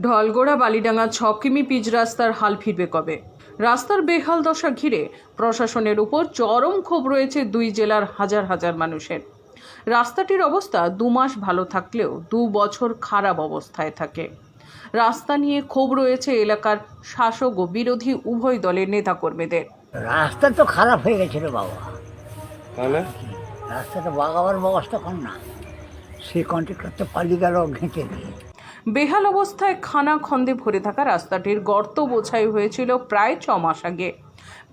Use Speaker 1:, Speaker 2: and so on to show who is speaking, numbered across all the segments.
Speaker 1: ঢলগোড়া বালিডাঙ্গা ছ কিমি পিচ রাস্তার হাল ফিরবে কবে? রাস্তার বেহাল দশা ঘিরে প্রশাসনের উপর চরম ক্ষোভ রয়েছে দুই জেলার হাজার হাজার মানুষের। রাস্তাটির অবস্থা দু মাস ভালো থাকলেও দু বছর খারাপ অবস্থায় থাকে। রাস্তা নিয়ে ক্ষোভ রয়েছে এলাকার শাসক ও বিরোধী উভয় দলের নেতাকর্মীদের।
Speaker 2: রাস্তা তো খারাপ হয়ে গেছিল বাবা।
Speaker 3: তাহলে?
Speaker 2: রাস্তাটা বাগাবার ব্যবস্থা কর না। সেই কন্ট্রাক্টর তো পালিয়ে গেল ঘেঁটে। দিয়ে
Speaker 1: বেহাল অবস্থায় খানা খন্দে ভরে থাকা রাস্তাটির গর্ত বোঝাই হয়েছিল প্রায় ছ মাস আগে।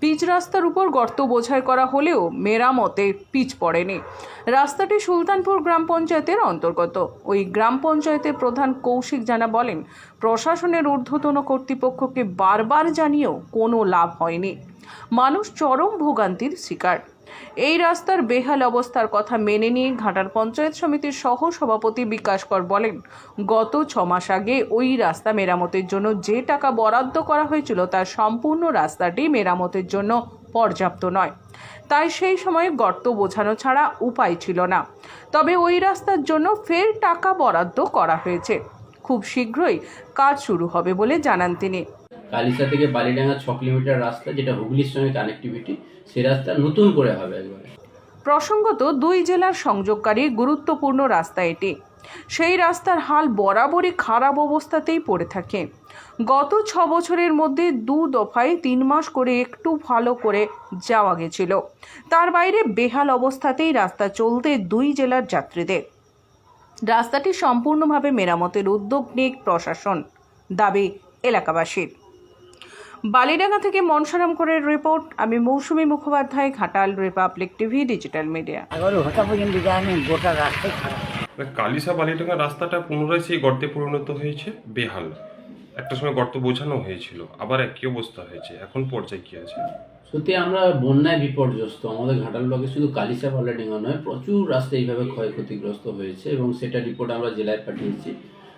Speaker 1: পিচ রাস্তার উপর গর্ত বোঝাই করা হলেও মেরামতে পিচ পড়েনি। রাস্তাটি সুলতানপুর গ্রাম পঞ্চায়েতের অন্তর্গত। ওই গ্রাম পঞ্চায়েতের প্রধান কৌশিক জানা বলেন, প্রশাসনের ঊর্ধ্বতন কর্তৃপক্ষকে বারবার জানিয়েও কোনো লাভ হয়নি। মানুষ চরম ভোগান্তির শিকার। এই রাস্তার বেহাল অবস্থার কথা মেনে নিয়ে ঘাটার পঞ্চায়েত সমিতির সহ সভাপতি বিকাশ কর বলেন, গত ছ মাস আগে ওই রাস্তা মেরামতের জন্য যে টাকা বরাদ্দ করা হয়েছিল তার সম্পূর্ণ রাস্তাটি মেরামতের জন্য পর্যাপ্ত নয়। তাই সেই সময় গর্ত বোঝানো ছাড়া উপায় ছিল না। তবে ওই রাস্তার জন্য ফের টাকা বরাদ্দ করা হয়েছে। খুব শীঘ্রই কাজ শুরু হবে বলে জানান তিনি।
Speaker 4: কালিসা থেকে বালিডাঙ্গা ছ কিলোমিটার রাস্তা, যেটা হুগলির সঙ্গে কানেক্টিভিটি সেই রাস্তা নতুন করে হবে একবারে।
Speaker 1: প্রসঙ্গত দুই জেলার সংযোগকারী গুরুত্বপূর্ণ রাস্তা এটি। সেই রাস্তার হাল বরাবরই খারাপ অবস্থাতেই পড়ে থাকে। গত ছ বছরের মধ্যে দু দফায় তিন মাস করে একটু ভালো করে যাওয়া গেছিল। তার বাইরে বেহাল অবস্থাতেই রাস্তা চলতে দুই জেলার যাত্রীদের। রাস্তাটি সম্পূর্ণভাবে মেরামতের উদ্যোগ নিয়ে প্রশাসন, দাবি এলাকাবাসীর। বালিডাঙ্গা থেকে মনসারাম করের রিপোর্ট আমি Mousumi Mukhopadhyay Ghatal Republic TV digital media.
Speaker 2: গোটা
Speaker 3: কালিসা বালিডাঙ্গা রাস্তাটা পুনরায় সেই গর্তে পরিণত হয়েছে বেহাল। একটা সময় গর্ত বোঝানো হয়েছিল আবার একই অবস্থা হয়েছে এখন পর্যায়ে কি আছে?
Speaker 4: সত্যি আমরা বন্যায় বিপর্যস্ত আমাদের ঘাটাল ব্লকে শুধু কালিসা বালিডাঙ্গা নয় প্রচুর রাস্তা এইভাবে ক্ষয়ক্ষতিগ্রস্ত হয়েছে এবং সেটা রিপোর্ট আমরা জেলায় পাঠিয়েছি।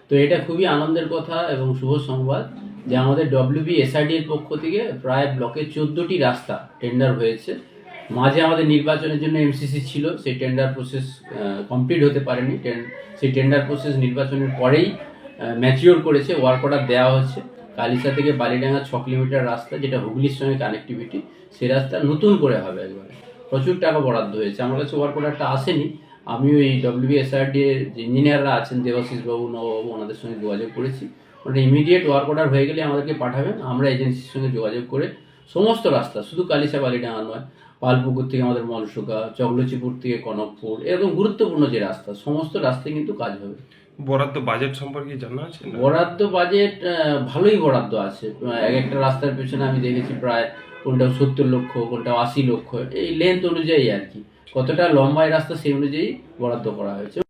Speaker 4: তো এটা খুবই আনন্দের কথা এবং শুভ সংবাদ। যে আমাদের ডব্লিউবি এসআইডি এর পক্ষ থেকে প্রায় ব্লকের চোদ্দোটি রাস্তা টেন্ডার হয়েছে। মাঝে আমাদের নির্বাচনের জন্য এমসিসি ছিল, সেই টেন্ডার প্রসেস কমপ্লিট হতে পারেনি। সেই টেন্ডার প্রসেস নির্বাচনের পরেই ম্যাচিওর করেছে ওয়ার্ক অর্ডার দেওয়া হচ্ছে কালিসা থেকে বালিডাঙ্গা ছ কিলোমিটার রাস্তা, যেটা হুগলির সঙ্গে কানেক্টিভিটি সেই রাস্তা নতুন করে হবে একবারে। প্রচুর টাকা বরাদ্দ হয়েছে। আমার কাছে ওয়ার্ক অর্ডারটা আসেনি। আমি ওই ডব্লিউবিএসআরডি এর যে ইঞ্জিনিয়াররা আছেন দেবাশিস বাবু নববাবু ওনাদের সঙ্গে যোগাযোগ করেছি। ইমিডিয়েট ওয়ার্ক অর্ডার হয়ে গেলে আমাদেরকে পাঠাবেন। আমরা এজেন্সির সঙ্গে যোগাযোগ করে সমস্ত রাস্তা শুধু কালিসা বালিডাঙ্গা নয় পালপুকুর থেকে আমাদের মনসুকা চকলচিপুর থেকে কনকপুর এরকম গুরুত্বপূর্ণ যে রাস্তা সমস্ত রাস্তায় কিন্তু কাজ হবে।
Speaker 3: বরাদ্দ বাজেট সম্পর্কে জানা আছে
Speaker 4: বরাদ্দ বাজেট ভালোই বরাদ্দ আছে। এক একটা রাস্তার পেছনে আমি দেখেছি প্রায় কোনটা সত্তর লক্ষ কোনটা আশি লক্ষ এই লেন্থ অনুযায়ী আর কি। কতটা লম্বায় রাস্তা সেই অনুযায়ী বরাদ্দ করা হয়েছে।